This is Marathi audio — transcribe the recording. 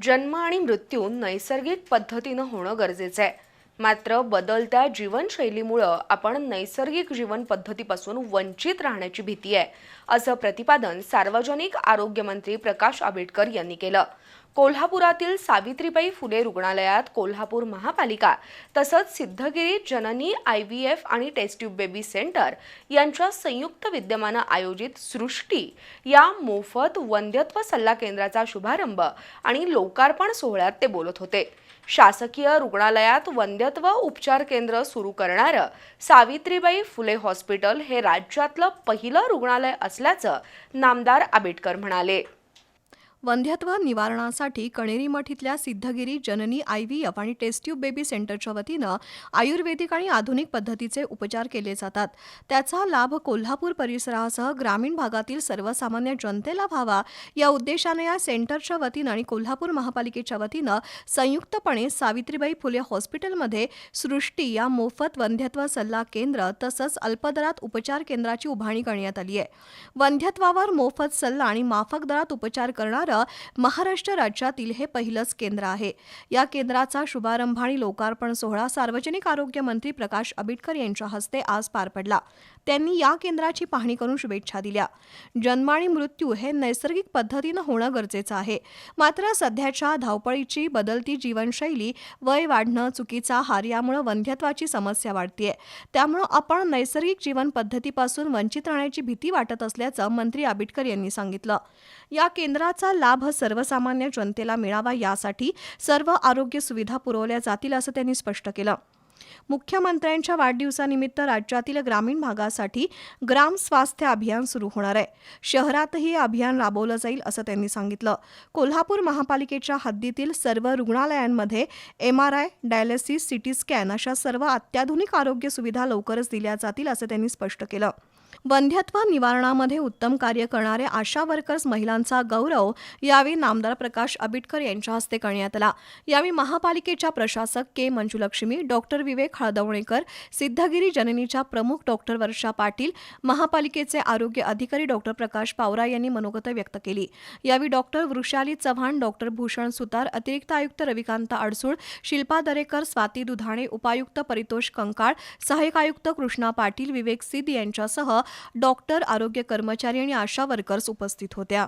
जन्म आणि मृत्यू नैसर्गिक पद्धतीनं होणं गरजेचं आहे. मात्र बदलत्या जीवनशैलीमुळं आपण नैसर्गिक जीवन पद्धतीपासून वंचित राहण्याची भीती आहे असं प्रतिपादन सार्वजनिक आरोग्यमंत्री प्रकाश आंबेडकर यांनी केलं. कोल्हापुरातील सावित्रीबाई फुले रुग्णालयात कोल्हापूर महापालिका तसंच Siddhagiri Janani I V F आणि टेस्ट्यूब बेबी सेंटर यांच्या संयुक्त विद्यमानं आयोजित सृष्टी या मोफत वंध्यत्व सल्ला केंद्राचा शुभारंभ आणि लोकार्पण सोहळ्यात ते बोलत होते. शासकीय रुग्णालयात वंध्यत्व उपचार केंद्र सुरू करणारं सावित्रीबाई फुले हॉस्पिटल हे राज्यातलं पहिलं रुग्णालय असल्याचं नामदार आंबेडकर म्हणाले. वंध्यत्व निवारणासाठी कणेरी मठ इथल्या Siddhagiri Janani I V F आणि टेस्ट्यूब बेबी सेंटरच्या वतीनं आयुर्वेदिक आणि आधुनिक पद्धतीचे उपचार केले जातात. त्याचा लाभ कोल्हापूर परिसरासह ग्रामीण भागातील सर्वसामान्य जनतेला व्हावा या उद्देशानं या सेंटरच्या वतीनं आणि कोल्हापूर महापालिकेच्या वतीनं संयुक्तपणे सावित्रीबाई फुले हॉस्पिटलमध्ये सृष्टी या मोफत वंध्यत्व सल्ला केंद्र तसंच अल्पदरात उपचार केंद्राची उभारणी करण्यात आली आहे. वंध्यत्वावर मोफत सल्ला आणि माफक दरात उपचार करणारं महाराष्ट्र राज्यातील हे पहिलंच केंद्र आहे. या केंद्राचा शुभारंभ आणि लोकार्पण सोहळा सार्वजनिक आरोग्य मंत्री प्रकाश आंबेडकर यांच्या हस्ते आज पार पडला. त्यांनी या केंद्राची पाहणी करून शुभेच्छा दिल्या. जन्म आणि मृत्यू हे नैसर्गिक पद्धतीनं होणं गरजेचं आहे. मात्र सध्याच्या धावपळीची बदलती जीवनशैली वय वाढणं चुकीचा आहार यामुळं वंध्यत्वाची समस्या वाढतीये. त्यामुळं आपण नैसर्गिक जीवन पद्धतीपासून वंचित राहण्याची भीती वाटत असल्याचं मंत्री आबिटकर यांनी सांगितलं. या केंद्राचा लाभ सर्वसामान्य जनतेला मिळावा यासाठी सर्व आरोग्य सुविधा पुरवल्या जातील असं त्यांनी स्पष्ट केलं. मुख्यमंत्र्यांच्या वाढदिवसानिमित्त राज्यातील ग्रामीण भागासाठी ग्राम स्वास्थ्य अभियान सुरू होणार आहे. शहरातही हे अभियान राबवलं जाईल असं त्यांनी सांगितलं. कोल्हापूर महापालिकेच्या हद्दीतील सर्व रुग्णालयांमध्ये M R I dialysis CT scan अशा सर्व अत्याधुनिक आरोग्य सुविधा लवकरच दिल्या जातील असं त्यांनी स्पष्ट केलं. वंध्यत्व निवारणामध्ये उत्तम कार्य करणाऱ्या आशा वर्कर्स महिलांचा गौरव यावेळी नामदार प्रकाश आबिटकर यांच्या हस्ते करण्यात आला. यावेळी महापालिकेच्या प्रशासक के मंजुलक्ष्मी डॉक्टर विवेक हळदवणेकर सिद्धगिरी जननीच्या प्रमुख डॉक्टर वर्षा पाटील महापालिकेचे आरोग्य अधिकारी डॉक्टर प्रकाश पावरा यांनी मनोगत व्यक्त केली. यावेळी डॉक्टर वृषाली चव्हाण डॉक्टर भूषण सुतार अतिरिक्त आयुक्त रविकांत अडसूळ शिल्पा दरेकर स्वाती दुधाणे उपायुक्त परितोष कंकाळ सहाय्यक आयुक्त कृष्णा पाटील विवेक सिद्ध यांच्यासह डॉक्टर आरोग्य कर्मचारी आणि आशा वर्कर्स उपस्थित होत्या.